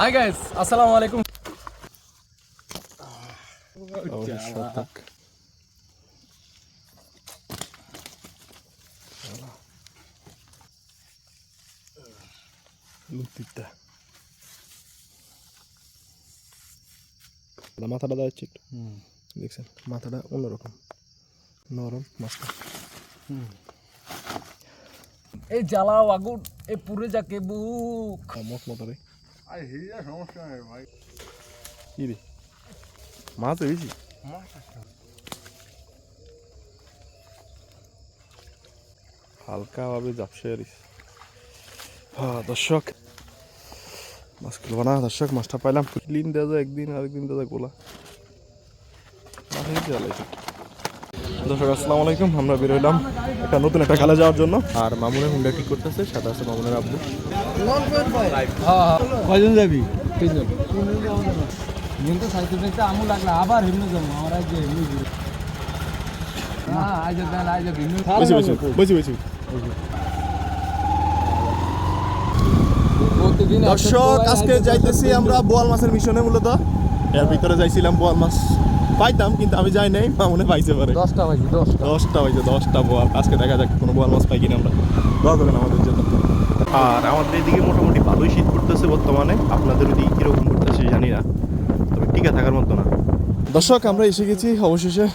Hi guys আসসালামু আলাইকুম মাথাটা যাচ্ছে একটু দেখছেন মাথাটা অন্যরকম। নরম মাছটা এই জ্বালাও আগুন। এ পুরে যাকে বুক। মত মতো রে আরে হিরিয়া সমস্যা নেই ভাই। কি রে? মাছ হয়েছি হালকাভাবে ঝাপসে হ্যাঁ দর্শক। মাছ কিনবো না দর্শক মাছটা পাইলাম। ক্লিন দেওয়া যায় একদিন আরেকদিন দেওয়া যায় গোলা। কি জ্বালাইছে দর্শক আসসালামু আলাইকুম। আমরা বেরোলাম একটা নতুন একটা খেলা যাওয়ার জন্য। আর মামুনের হুন্ডা ঠিক করতেছে সাথে আছে মামুনের আব্বু। কয়জন যাবি? তিনজন। কিন্তু সাইকেল দেখতে আমু লাগলা আবার হিমনে যাব আমার আজ হিমনে ঘুরে হ্যাঁ আজ আজ হিমনে বেশি বেশি বেশি বেশি প্রতিদিন দর্শক আজকে যাইতেছি আমরা বোয়াল মাছের মিশনে মূলত। এর ভিতরে যাইছিলাম বোয়াল মাছ। পাইতাম কিন্তু আমি যাই নাই মামুনে পাইছে পারে। দশটা বাজে দশটা। দশটা হয়েছে দশটা বোয়াল আজকে দেখা যাক কোনো বোয়াল মাছ পাই কিনা আমরা। দোয়া করেন আমাদের জন্য। আর আমাদের এদিকে মোটামুটি ভালোই শীত পড়তেছে বর্তমানে। আপনাদের ওদিকে কীরকম পড়তেছে জানি না। তবে টিকা থাকার মতো না। দর্শক আমরা এসে গেছি অবশেষে।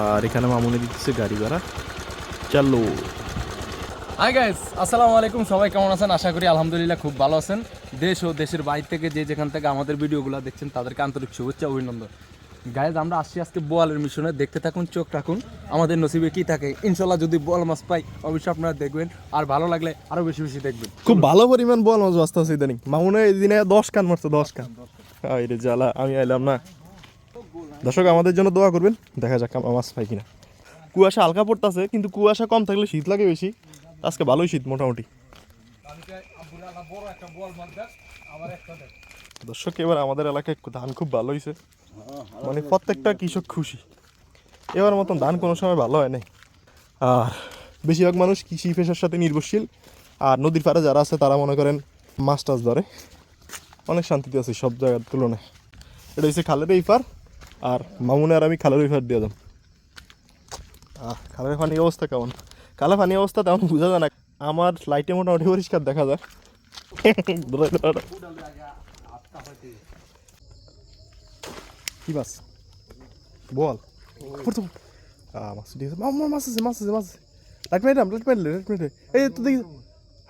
আর এখানে মামুনে দিতেছে গাড়ি ভাড়া। চালু। হাই গাইস আসসালামু আলাইকুম। সবাই কেমন আছেন? আশা করি আলহামদুলিল্লাহ খুব ভালো আছেন। দেশ ও দেশের বাইরে থেকে যে যেখান থেকে আমাদের ভিডিওগুলো দেখছেন তাদেরকে আন্তরিক শুভেচ্ছা অভিনন্দন। গাইজ আমরা আসছি আজকে বোয়ালের মিশনে। দেখতে থাকুন চোখ রাখুন। আমাদের নসিবে কি থাকে? ইনশাল্লাহ যদি বোয়াল মাছ পাই অবশ্যই আপনারা দেখবেন। আর ভালো লাগলে আরও বেশি বেশি দেখবেন। খুব ভালো পরিমাণ বল মাছ বাঁচতে আছে ইদানিং। মামুনে এই দিনে দশ কান মারছে দশ কান। রে জ্বালা আমি আইলাম না। দর্শক আমাদের জন্য দোয়া করবেন। দেখা যাক আমরা মাছ পাই কিনা। কুয়াশা হালকা পড়তেছে কিন্তু কুয়াশা কম থাকলে শীত লাগে বেশি। আজকে ভালোই শীত মোটামুটি। দর্শক, এবার আমাদের এলাকায় ধান খুব ভালো হয়েছে। মানে প্রত্যেকটা কৃষক খুশি। এবার মতন ধান কোনো সময় ভালো হয় নাই। আর বেশিরভাগ মানুষ কৃষি পেশার সাথে নির্ভরশীল। আর নদীর পাড়ে যারা আছে, তারা মনে করেন মাছ টাছ ধরে। অনেক শান্তিতে আছে সব জায়গার তুলনায়। এটা হচ্ছে খালের এই পার আর মামুনে আর আমি খালের এই পার দিয়ে দাম খালের পানি অবস্থা কেমন? খালের পানি অবস্থা তেমন বোঝা যায় না। আমার লাইটে মোটামুটি পরিষ্কার দেখা যায়। কি মাছ বল। পড়তো মাছ দিয়ে মাছ মাছ আছে মাছ আছে মাছ আছে। লাইট মেরে লাইট মেরে লাইট মেরে এই তো দেখি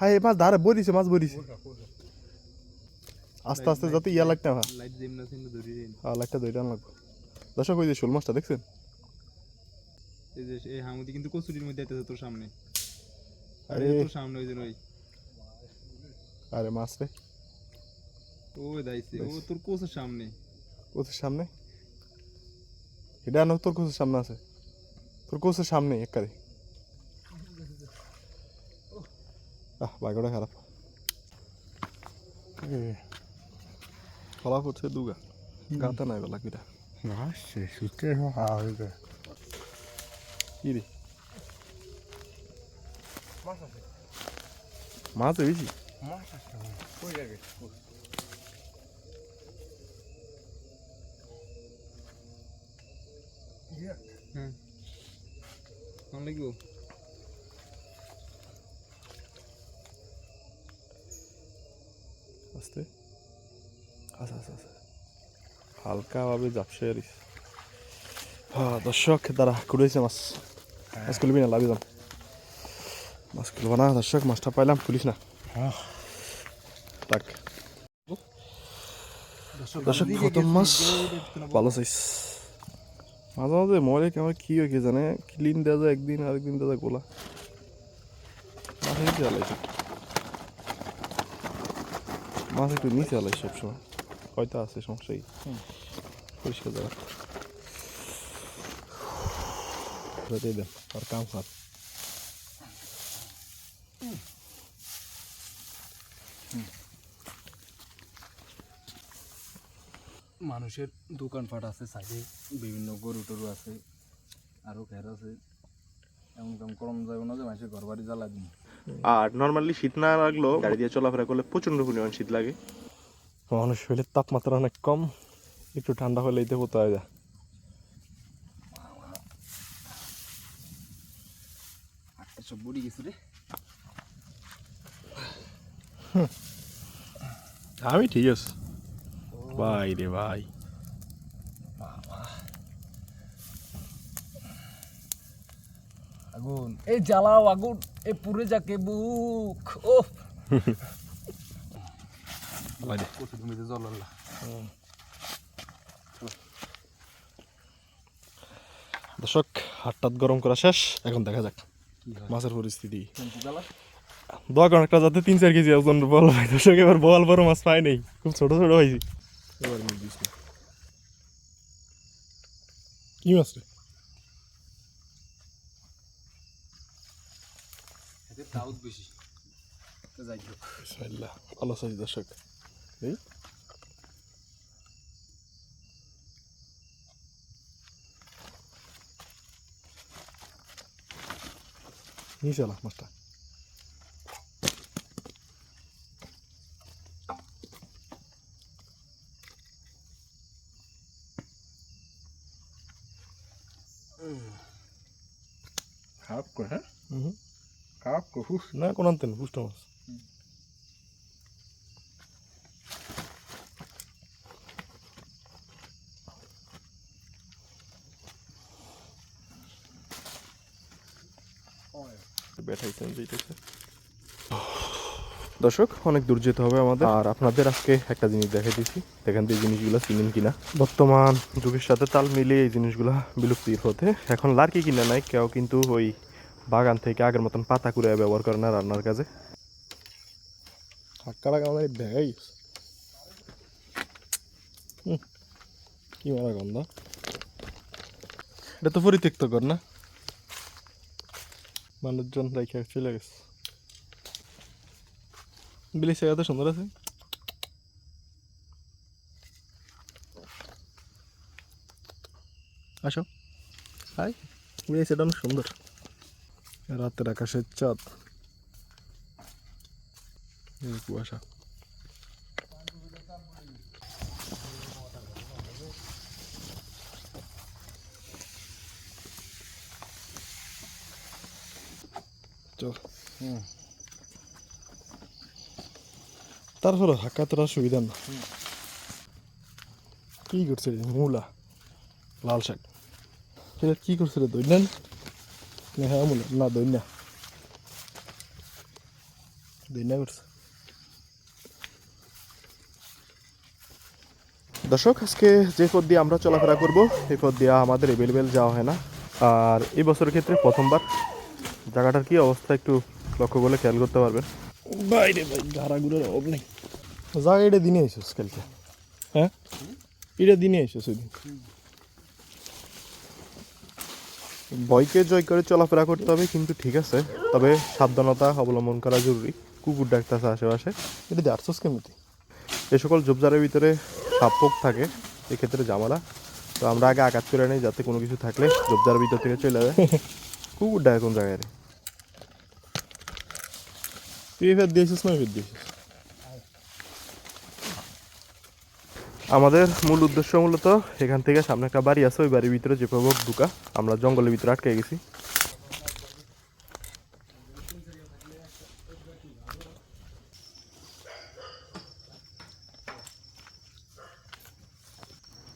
হাই মাছ ধারে বলিছে মাছ বলিছে আস্তে আস্তে যাতে ইয়া লাগতে হ্যাঁ। লাইটটা দইটা লাগবে দর্শক ওই যে শোল মাছটা দেখছেন? এই যে এই হামুদি কিন্তু কচুরির মধ্যে তোর সামনে। আরে। তোর সামনে ওই ওই আরে মাছ রে ওই দাইছে ও তোর কোচের সামনে। কোচের সামনে? এটা না তোর কোচের সামনে আছে। তোর কোচের সামনে একবারে আহ বাগড়া খারাপ। ফলাফ হচ্ছে দুগা। গাতা নাই বলা কিটা। আসছে সুতে হাওয়া কি রে? মাছ হয়েছি হ্যাঁ কেমন লাগবো আস্তে। আচ্ছা আচ্ছা আচ্ছা হালকাভাবে ঝাপসে আরিস হ্যাঁ দর্শক, দাঁড়া কুড়িয়েছে মাছ। মাছ খুলবি না লাভি যাম মাছ খুলবো না দর্শক মাছটা পাইলাম খুলিস না দর্শক প্রথম মাছ ভালো চাইস মাঝে মাঝে মরে কেমন কি হয় কি জানে ক্লিন দেওয়া যায় একদিন আরেকদিন দেওয়া যায় গোলা মাথায় কি জ্বালাইছে মাছ একটু নিচে আলাই সবসময় হয়তো আছে সমস্যা কি পরিষ্কার জায়গা দিয়ে দেন আর কাম খাত মানুষের দোকানপাট আছে সাইডে বিভিন্ন গরু টরু আছে আরও ঘের আছে। এমন কেমন করম যাবে না যে মানুষের ঘর বাড়ি জ্বালা দিন আর নর্মালি শীত না লাগলেও গাড়ি দিয়ে চলাফেরা করলে প্রচণ্ড পরিমাণ শীত লাগে। মানুষ শরীরের তাপমাত্রা অনেক কম একটু ঠান্ডা হলেই তো হতে হয় যা সব বুড়ি গেছে রে। আমি ঠিক আছে। ভাই রে ভাই। আগুন। এই জ্বালাও আগুন এই পুরে যাকে বুক ও জমিতে জল আল্লাহ দর্শক হাটটাত গরম করা শেষ এখন দেখা যাক মাছের পরিস্থিতি। দোয়া করেন একটা যাতে তিন চার কেজি ওজন বল ভাই দর্শক এবার বল বড় মাছ পাই নেই। খুব ছোট ছোট হয়েছি। এবার কি মাছ রে? দাউদ বেশি তো যাই হোক বিসমিল্লাহ ভালো সাইজ দর্শক এই নিয়ে চলা মাছটা খারাপ করে হ্যাঁ হুম দর্শক অনেক দূর যেতে হবে আমাদের। আর আপনাদের আজকে একটা জিনিস দেখে দিচ্ছি। দেখেন তো এই জিনিসগুলো চিনেন কিনা। বর্তমান যুগের সাথে তাল মিলিয়ে এই জিনিসগুলো বিলুপ্তির হতে এখন লার্কি কিনা নাই কেউ কিন্তু ওই বাগান থেকে আগের মতন পাতা কুড়ে ব্যবহার করে না রান্নার কাজে। দেখাই কি মারা গন্ধ। এটা তো পরিত্যক্ত কর না? মানুষজন রেখে চলে গেছে। বিলি এত সুন্দর আছে। আসো। হাই বিলি সেটা অনেক সুন্দর। রাতের আকাশের চাঁদ। কুয়াশা। চল। তারপরে হাক্কা তোর সুবিধা না। কি করছে মূলা। লাল শাক। সেটা কি করছে রে দৈন্যান না হ্যাঁ না দৈন্যা দৈন্যা করছে দর্শক আজকে যে পথ দিয়ে আমরা চলাফেরা করব এই পথ দিয়ে আমাদের এভেলেবেল যাওয়া হয় না। আর এই বছরের ক্ষেত্রে প্রথমবার। জায়গাটার কি অবস্থা একটু লক্ষ্য করলে খেয়াল করতে পারবেন। বাইরে ভাই অভাব নেই। জায়গা এটা দিনে এসেছ কালকে। হ্যাঁ? এটা দিনে এসেছ ওই দিন। ভয়কে জয় করে চলাফেরা করতে হবে কিন্তু ঠিক আছে। তবে সাবধানতা অবলম্বন করা জরুরি। কুকুর ডাকতেছে আশেপাশে। এটা আটশোস কেমিতে এ সকল ঝোপঝাড়ের ভিতরে সাপ পোক থাকে এক্ষেত্রে জামালা তো আমরা আগে আঘাত করে নিই যাতে কোনো কিছু থাকলে ঝোপঝাড়ের ভিতর থেকে চলে যায়। কুকুর ডাকে কোন জায়গায় রে? তুই ফের দিয়েছিস না ফের দিয়েছিস। আমাদের মূল উদ্দেশ্য মূলত এখান থেকে সামনে একটা বাড়ি আছে ওই বাড়ির ভিতরে যে প্রভোগ ঢুকা আমরা জঙ্গলের ভিতরে আটকে গেছি।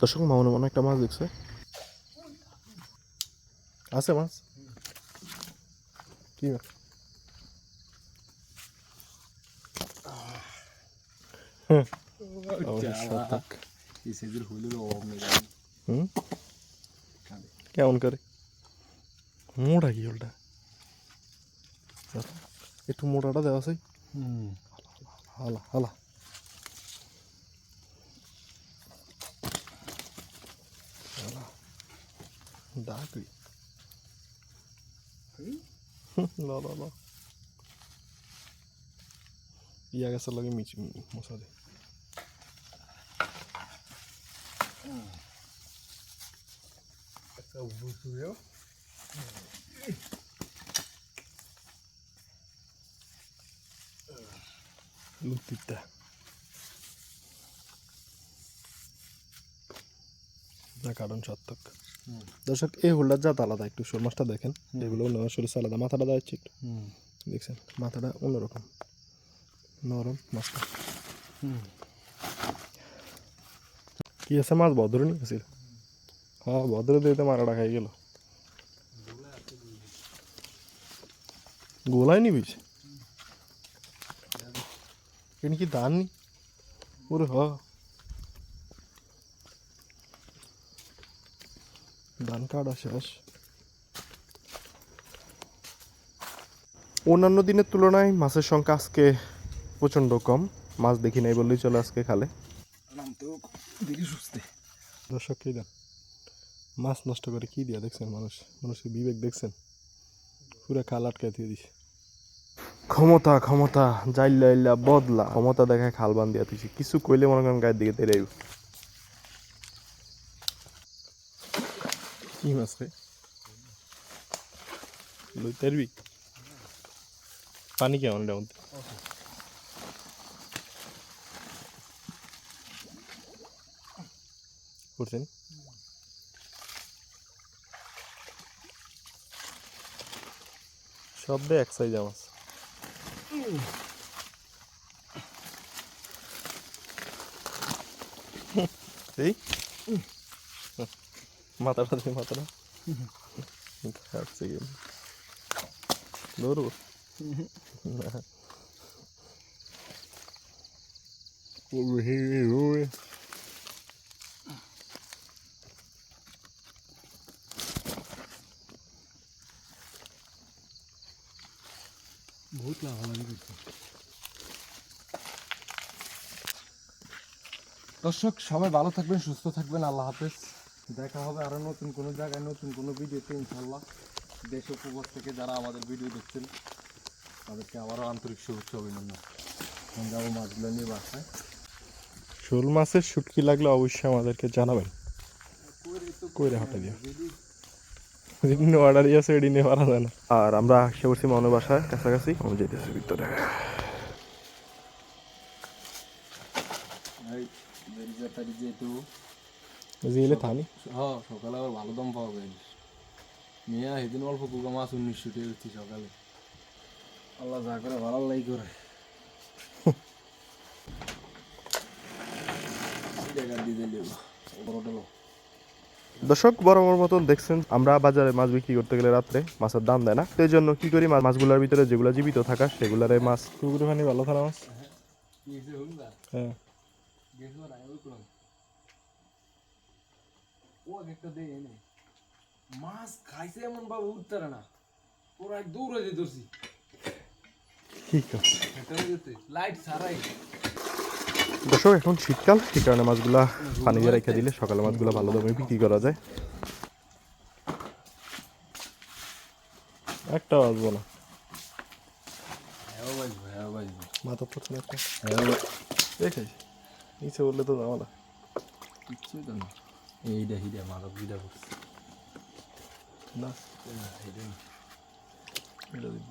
দর্শক মামনে মনে একটা মাছ দেখছে। আছে মাছ? কি মাছ? হুম? কেমন করে? মোটা কি ওটা? একটু মোটাটা দেওয়া হুম। হালা হালা। হালা। ডাকই ল ল ল। ইয়া গেছে লাগে মিচি মশা দে লুতিটা যা কারণ সত্যক দর্শক এই হোল্ডার জাত আলাদা একটু শোল মাছটা দেখেন। এগুলো অন্য শোল আলাদা মাথাটা দেওয়া হচ্ছে একটু। দেখছেন মাথাটা অন্যরকম। নরম মাছটা। কি আছে মাছ ভদ্র নিয়ে গেছিল হ্যাঁ ভদ্র দিতে মারাটা খাই গেল গোলাই নি বুঝছে এটা কি ধান নি ওরে হ ধান কাটা শেষ অন্যান্য দিনের তুলনায় মাছের সংখ্যা আজকে প্রচণ্ড কম। মাছ দেখি নাই বললেই চলে আজকে খালে। দর্শক কি দেন মাছ নষ্ট করে কি দিয়া দেখছেন মানুষ? মানুষের বিবেক দেখছেন? পুরো খাল আটকায় দিয়ে দিছে। ক্ষমতা ক্ষমতা জাইল্লা ইল্লা বদলা। ক্ষমতা দেখায় খাল বান দিয়া দিছি। কিছু কইলে মনে করেন গায়ের দিকে তেরে কি মাছ রে? লই তারবি? পানি কেমন এটা মধ্যে করছেন শব্দে এক সাইজ মাছ এই মাথাটা দিয়ে মাথাটা কাটছে গেম ধরবো না করছে। দর্শক সবাই ভালো থাকবেন সুস্থ থাকবেন আল্লাহ হাফেজ। দেখা হবে আরও নতুন কোনো জায়গায় নতুন কোনো ভিডিওতে ইনশাল্লাহ দেশ প্রবাস থেকে যারা আমাদের ভিডিও দেখছেন তাদেরকে আবারও আন্তরিক শুভেচ্ছা অভিনন্দন। যাব মাছগুলো নিয়ে বাসায়। শোল মাছের শুটকি লাগলে অবশ্যই আমাদেরকে জানাবেন। কইরে হাঁটা দিও বিভিন্ন অর্ডার আছে এডি নিয়ে পারা যায় না। আর আমরা আসে পড়ছি মনে বাসায় কাছাকাছি। আমি যেতেছি ভিতরে। জিলে থানি হ্যাঁ সকালে আবার ভালো দাম পাওয়া যায়। মেয়া সেদিন অল্প কুকা মাছ উনিশশো টাকা দিচ্ছি সকালে। আল্লাহ যা করে ভালো লাই করে। জায়গা দিয়ে দিলে বড়টা লো দর্শক বরাবর মতন দেখছেন আমরা বাজারে মাছ বিক্রি করতে গেলে রাত্রে মাছের দাম দেয় না। এই জন্য কি করি মাছগুলোর ভিতরে যেগুলো জীবিত থাকা সেগুলারে মাছ পুকুরে পানি ভালো থানা মাছ। হ্যাঁ। গেছে না ওই কোন ও একটা দে এনে মাছ খাইছে এমন ভাবে উঠতে না। পুরো দৌড়ে দিয়ে ধরছি। ঠিক আছে লাইট ছাড়াই। দর্শক এখন শীতকাল সেই কারণে মাছগুলা পানি দিয়ে রেখে দিলে সকালে মাছগুলো ভালো দামে বিক্রি করা যায়। একটা আসব না। বাজবো মাথা পড়ছে না একটা নিচে বললে তো জামালা কিচ্ছুই তো না বিদা করছে। এটা দেখব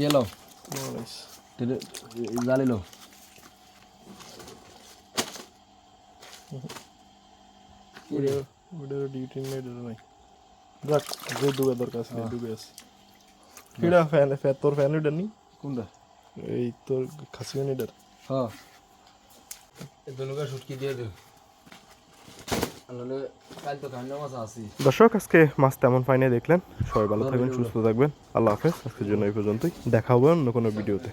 ইয়েলো নাইস জালিলো ওটার ডিউটি নেই এটা নাই যাক যে ডুবে দরকার আছে ডুবে আছে কিডা ফ্যান ফ্যান তোর ফ্যান ওটা নি কোনটা এই তোর খাসি এটার হ্যাঁ এই দুনুকা শুটকি দিয়ে দে নাহলে কাল তো কান্না মাছ আসি দর্শক আজকে মাছ তেমন পাইনি দেখলেন। সবাই ভালো থাকবেন সুস্থ থাকবেন। আল্লাহ হাফেজ আজকের জন্য এই পর্যন্তই। দেখা হবে অন্য কোনো ভিডিওতে।